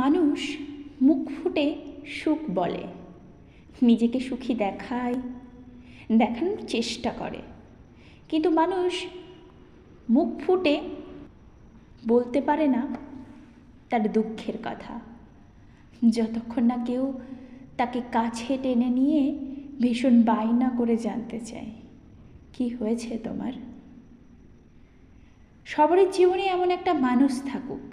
মানুষ মুখ ফুটে সুখ বলে। নিজেকে সুখী দেখায়, দেখানোর চেষ্টা করে। কিন্তু মানুষ মুখ ফুটে বলতে পারে না তার দুঃখের কথা। যতক্ষণ না কেউ তাকে কাছে টেনে নিয়ে ভীষণ বায়না করে জানতে চায়, কি হয়েছে তোমার? সবারই জীবনে এমন একটা মানুষ থাকুক।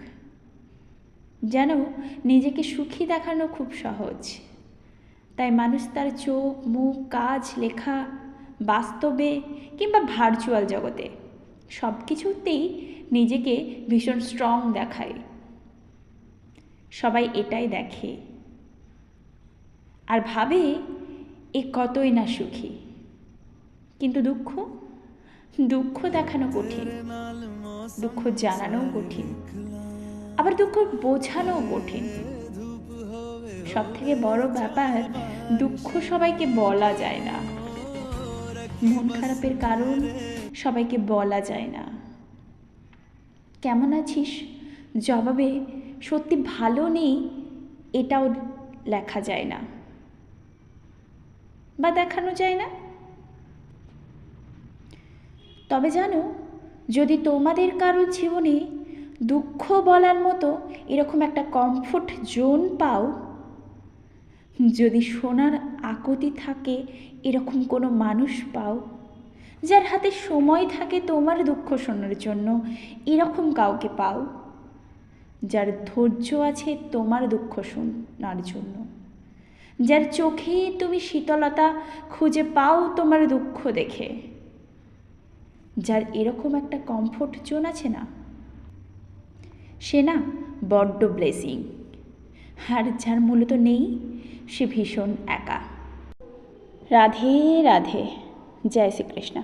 যেন নিজেকে সুখী দেখানো খুব সহজ। তাই মানুষ তার চোখ, মুখ, কাজ, লেখা, বাস্তবে কিংবা ভার্চুয়াল জগতে সব কিছুতেই নিজেকে ভীষণ স্ট্রং দেখায়। সবাই এটাই দেখে। আর ভাবে এ কতই না সুখী। কিন্তু দুঃখ? দুঃখ দেখানো কঠিন। দুঃখ জানানো কঠিন। আবার দুঃখ বোঝানো কঠিন। সব থেকে বড় ব্যাপার, দুঃখ সবাইকে বলা যায় না। মন খারাপের কারণ সবাইকে বলা যায় না। কেমন আছিস? জবাবে, সত্যি ভালো নেই, এটাও লেখা যায় না। বা দেখানো যায় না। তবে জানো, যদি তোমাদের কারও জীবনে দুঃখ বলার মতো এরকম একটা কমফোর্ট জোন পাও? যদি শোনার আকতি থাকে, এরকম কোনো মানুষ পাও? যার হাতে সময় থাকে তোমার দুঃখ শোনার জন্য, এরকম কাউকে পাও? যার ধৈর্য আছে তোমার দুঃখ শোনার জন্য। যার চোখে তুমি শীতলতা খুঁজে পাও তোমার দুঃখ দেখে। যার এরকম একটা কমফোর্ট জোন আছে না? সে না বড্ড ব্লেসিং আর যার মূলত নেই, সে ভীষণ একা। রাধে রাধে, জয় শ্রীকৃষ্ণ।